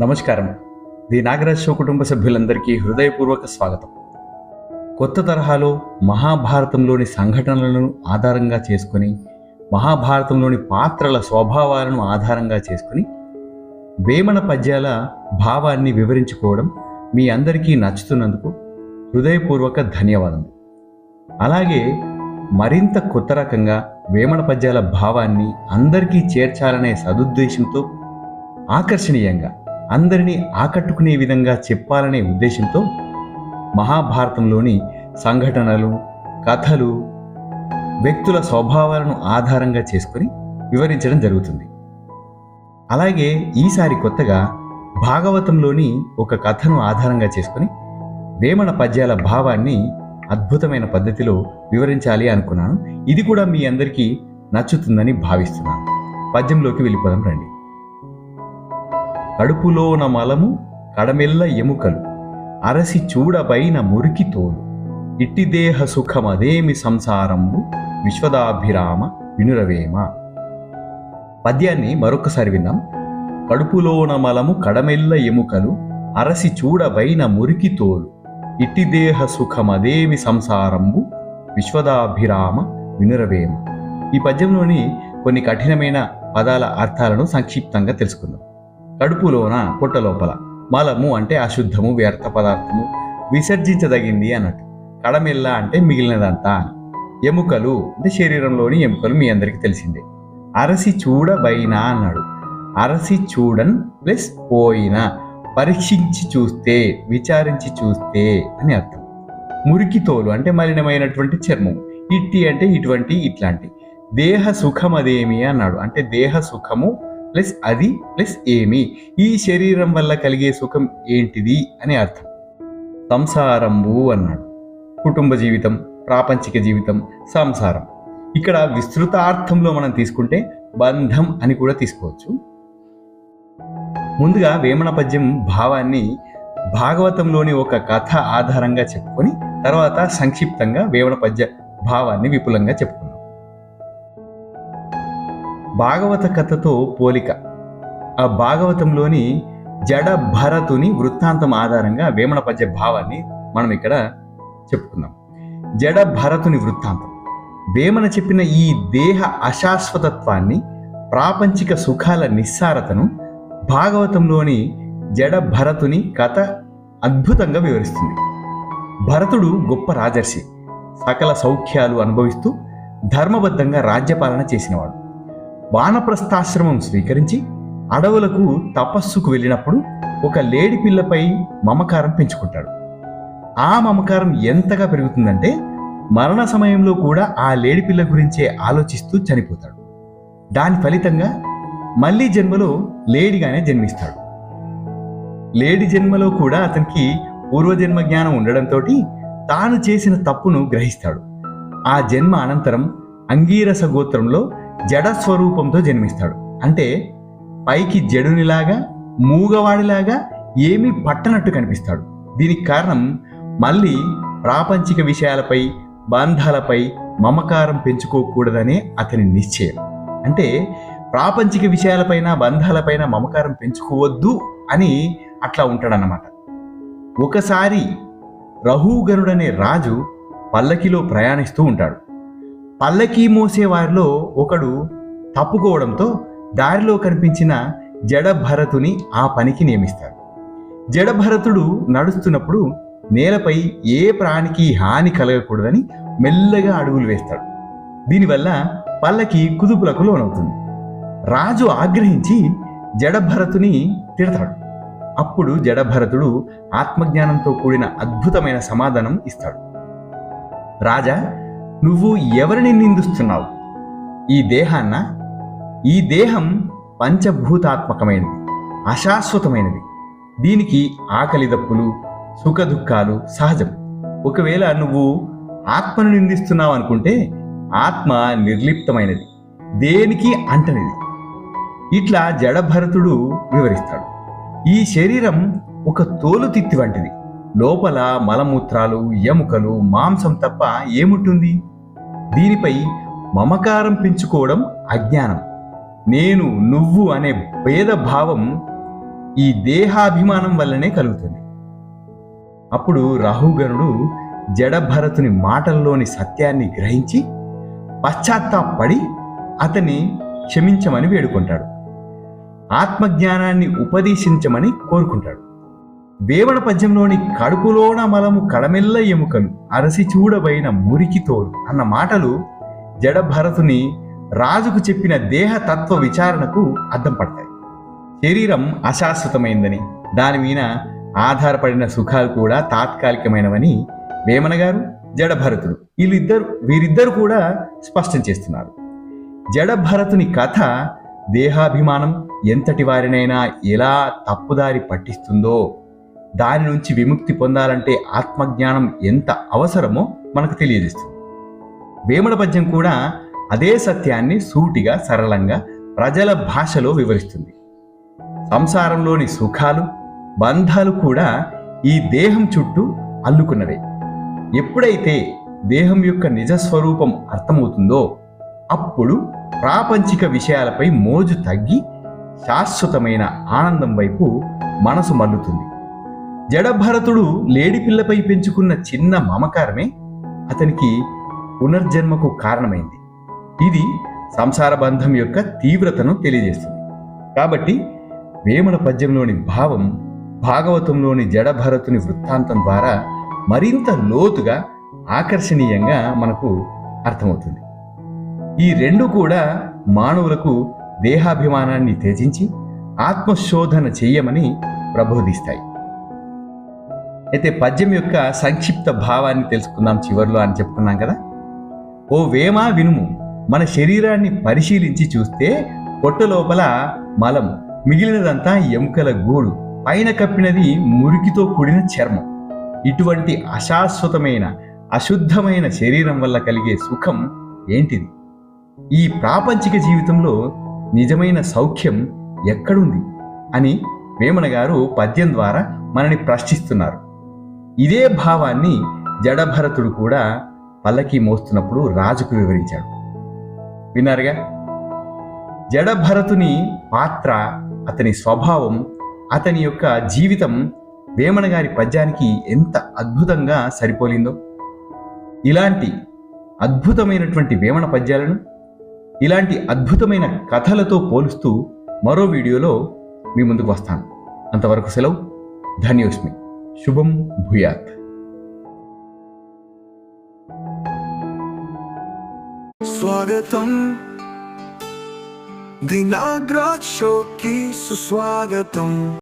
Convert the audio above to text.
నమస్కారం. The Nagaraj show కుటుంబ సభ్యులందరికీ హృదయపూర్వక స్వాగతం. కొత్త తరహాలో మహాభారతంలోని సంఘటనలను ఆధారంగా చేసుకొని మహాభారతంలోని పాత్రల స్వభావాలను ఆధారంగా చేసుకుని వేమన పద్యాల భావాన్ని వివరించుకోవడం మీ అందరికీ నచ్చుతున్నందుకు హృదయపూర్వక ధన్యవాదములు. అలాగే మరింత కొత్త రకంగా వేమన పద్యాల భావాన్ని అందరికీ చేర్చాలనే సదుద్దేశంతో ఆకర్షణీయంగా అందరినీ ఆకట్టుకునే విధంగా చెప్పాలనే ఉద్దేశంతో మహాభారతంలోని సంఘటనలు కథలు వ్యక్తుల స్వభావాలను ఆధారంగా చేసుకొని వివరించడం జరుగుతుంది. అలాగే ఈసారి కొత్తగా భాగవతంలోని ఒక కథను ఆధారంగా చేసుకొని వేమన పద్యాల భావాన్ని అద్భుతమైన పద్ధతిలో వివరించాలి అనుకున్నాను. ఇది కూడా మీ అందరికీ నచ్చుతుందని భావిస్తున్నాను. పద్యంలోకి వెళ్ళిపోదాం రండి. కడుపులోన మలము కడమెల్ల ఎముకలు. అరసి చూడబైన మురికి తోలు. ఇట్టిదేహ సుఖమదేమి సంసారంబు విశ్వదాభిరామ వినురవేమ. పద్యాన్ని మరొకసారి విన్నాం. కడుపులోన మలము కడమెల్ల ఎముకలు. అరసి చూడబైన మురికి తోలు. ఇట్టిదేహ సుఖమదేమి సంసారంబు విశ్వదాభిరామ వినురవేమ. ఈ పద్యంలోని కొన్ని కఠినమైన పదాల అర్థాలను సంక్షిప్తంగా తెలుసుకుందాం. కడుపులోన పొట్ట లోపల. మలము అంటే అశుద్ధము వ్యర్థ పదార్థము విసర్జించదగింది అన్నట్టు. కడమెల్ల అంటే మిగిలినదంతా అని. ఎముకలు అంటే శరీరంలోని ఎముకలు మీ అందరికీ తెలిసిందే. అరసి చూడబైనా అన్నాడు. అరసి చూడన్ ప్లస్ పోయిన పరీక్షించి చూస్తే విచారించి చూస్తే అని అర్థం. మురికి తోలు అంటే మలినమైనటువంటి చర్మం. ఇట్టి అంటే ఇటువంటి ఇట్లాంటి. దేహ సుఖం అదేమి అన్నాడు. అంటే దేహ సుఖము ప్లస్ అది ప్లస్ ఏమి? ఈ శరీరం వల్ల కలిగే సుఖం ఏంటిది? అని అర్థం. సంసారంబు అన్నాడు. కుటుంబ జీవితం ప్రాపంచిక జీవితం సంసారం. ఇక్కడ విస్తృత అర్థంలో మనం తీసుకుంటే బంధం అని కూడా తీసుకోవచ్చు. ముందుగా వేమన పద్యం భావాన్ని భాగవతంలోని ఒక కథ ఆధారంగా చెప్పుకొని తర్వాత సంక్షిప్తంగా వేమన పద్య భావాన్ని విపులంగా చెప్పుకున్నాం భాగవత కథతో పోలిక. ఆ భాగవతంలోని జడ భరతుని వృత్తాంతం ఆధారంగా వేమన పద్య భావాన్ని మనం ఇక్కడ చెప్పుకుందాం. జడ భరతుని వృత్తాంతం. వేమన చెప్పిన ఈ దేహ అశాశ్వతత్వాన్ని ప్రాపంచిక సుఖాల నిస్సారతను భాగవతంలోని జడ భరతుని కథ అద్భుతంగా వివరిస్తుంది. భరతుడు గొప్ప రాజర్షి. సకల సౌఖ్యాలు అనుభవిస్తూ ధర్మబద్ధంగా రాజ్యపాలన చేసినవాడు. వానప్రస్థాశ్రమం స్వీకరించి అడవులకు తపస్సుకు వెళ్ళినప్పుడు ఒక లేడి పిల్లపై మమకారం పెంచుకుంటాడు. ఆ మమకారం ఎంతగా పెరుగుతుందంటే మరణ సమయంలో కూడా ఆ లేడి పిల్ల గురించే ఆలోచిస్తూ చనిపోతాడు. దాని ఫలితంగా మళ్ళీ జన్మలో లేడిగానే జన్మిస్తాడు. లేడి జన్మలో కూడా అతనికి పూర్వజన్మ జ్ఞానం ఉండడంతో తాను చేసిన తప్పును గ్రహిస్తాడు. ఆ జన్మ అనంతరం అంగీరస గోత్రంలో జడ స్వరూపంతో జన్మిస్తాడు. అంటే పైకి జడునిలాగా మూగవాడిలాగా ఏమీ పట్టనట్టు కనిపిస్తాడు. దీనికి కారణం మళ్ళీ ప్రాపంచిక విషయాలపై బంధాలపై మమకారం పెంచుకోకూడదనే అతని నిశ్చయం. అంటే ప్రాపంచిక విషయాలపైన బంధాలపైన మమకారం పెంచుకోవద్దు అని అట్లా ఉంటాడన్నమాట. ఒకసారి రహుగనుడనే రాజు పల్లకిలో ప్రయాణిస్తూ ఉంటాడు. పల్లకీ మోసేవారిలో ఒకడు తప్పుకోవడంతో దారిలో కనిపించిన జడభరతుని ఆ పనికి నియమిస్తాడు. జడభరతుడు నడుస్తున్నప్పుడు నేలపై ఏ ప్రాణికి హాని కలగకూడదని మెల్లగా అడుగులు వేస్తాడు. దీనివల్ల పల్లకి కుదుపులకు లోనవుతుంది. రాజు ఆగ్రహించి జడభరతుని తిడతాడు. అప్పుడు జడభరతుడు ఆత్మజ్ఞానంతో కూడిన అద్భుతమైన సమాధానం ఇస్తాడు. రాజా నువ్వు ఎవరిని నిందిస్తున్నావు? ఈ దేహాన్న? ఈ దేహం పంచభూతాత్మకమైనది అశాశ్వతమైనది. దీనికి ఆకలి దప్పులు సుఖదుఖాలు సహజం. ఒకవేళ నువ్వు ఆత్మను నిందిస్తున్నావు అనుకుంటే ఆత్మ నిర్లిప్తమైనది దేనికి అంటనిది ఇట్లా జడభరతుడు వివరిస్తాడు. ఈ శరీరం ఒక తోలు తిత్తి వంటిది. లోపల మలమూత్రాలు ఎముకలు మాంసం తప్ప ఏముంటుంది? దీనిపై మమకారం పెంచుకోవడం అజ్ఞానం. నేను నువ్వు అనే భేదభావం ఈ దేహాభిమానం వల్లనే కలుగుతుంది. అప్పుడు రాహుగణుడు జడభరతుని మాటల్లోని సత్యాన్ని గ్రహించి పశ్చాత్తాపడి అతన్ని క్షమించమని వేడుకుంటాడు. ఆత్మజ్ఞానాన్ని ఉపదేశించమని కోరుకుంటాడు. వేవడ పద్యంలోని కడుపులోన మలము కడమెల్ల ఎముకలు అరసి చూడబైన మురికి తోలు అన్న మాటలు జడభరతుని రాజుకు చెప్పిన దేహ తత్వ విచారణకు అద్దం పడతాయి. శరీరం అశాశ్వతమైందని దాని మీద ఆధారపడిన సుఖాలు కూడా తాత్కాలికమైనవని వేమన గారు జడభరతుడు వీళ్ళిద్దరు వీరిద్దరు కూడా స్పష్టం చేస్తున్నారు. జడభరతుని కథ దేహాభిమానం ఎంతటి వారినైనా ఎలా తప్పుదారి పట్టిస్తుందో దాని నుంచి విముక్తి పొందాలంటే ఆత్మజ్ఞానం ఎంత అవసరమో మనకు తెలియజేస్తుంది. వేమన పద్యం కూడా అదే సత్యాన్ని సూటిగా సరళంగా ప్రజల భాషలో వివరిస్తుంది. సంసారంలోని సుఖాలు బంధాలు కూడా ఈ దేహం చుట్టూ అల్లుకున్నవే. ఎప్పుడైతే దేహం యొక్క నిజస్వరూపం అర్థమవుతుందో అప్పుడు ప్రాపంచిక విషయాలపై మోజు తగ్గి శాశ్వతమైన ఆనందం వైపు మనసు మల్లుతుంది. జడభరతుడు లేడిపిల్లపై పెంచుకున్న చిన్న మమకారమే అతనికి పునర్జన్మకు కారణమైంది. ఇది సంసార బంధం యొక్క తీవ్రతను తెలియజేస్తుంది. కాబట్టి వేమన పద్యంలోని భావం భాగవతంలోని జడభరతుని వృత్తాంతం ద్వారా మరింత లోతుగా ఆకర్షణీయంగా మనకు అర్థమవుతుంది. ఈ రెండు కూడా మానవులకు దేహాభిమానాన్ని త్యజించి ఆత్మశోధన చెయ్యమని ప్రబోధిస్తాయి. అయితే పద్యం యొక్క సంక్షిప్త భావాన్ని తెలుసుకుందాం చివర్లో అని చెప్పుకున్నాం కదా? ఓ వేమా వినుము మన శరీరాన్ని పరిశీలించి చూస్తే పొట్ట లోపల మలం మిగిలినదంతా ఎముకల గూడు పైన కప్పినది మురికితో కూడిన చర్మం. ఇటువంటి అశాశ్వతమైన అశుద్ధమైన శరీరం వల్ల కలిగే సుఖం ఏంటిది? ఈ ప్రాపంచిక జీవితంలో నిజమైన సౌఖ్యం ఎక్కడుంది? అని వేమన గారు పద్యం ద్వారా మనని ప్రశ్నిస్తున్నారు. ఇదే భావాన్ని జడభరతుడు కూడా పల్లకి మోస్తున్నప్పుడు రాజుకు వివరించాడు. విన్నారుగా? జడభరతుని పాత్ర అతని స్వభావం అతని యొక్క జీవితం వేమన గారి పద్యానికి ఎంత అద్భుతంగా సరిపోలిందో. ఇలాంటి అద్భుతమైనటువంటి వేమన పద్యాలను ఇలాంటి అద్భుతమైన కథలతో పోలుస్తూ మరో వీడియోలో మీ ముందుకు వస్తాను. అంతవరకు సెలవు. ధన్యోస్మి. शुभम भूयात। स्वागत दिनाग्राज शो सुस्वागतम।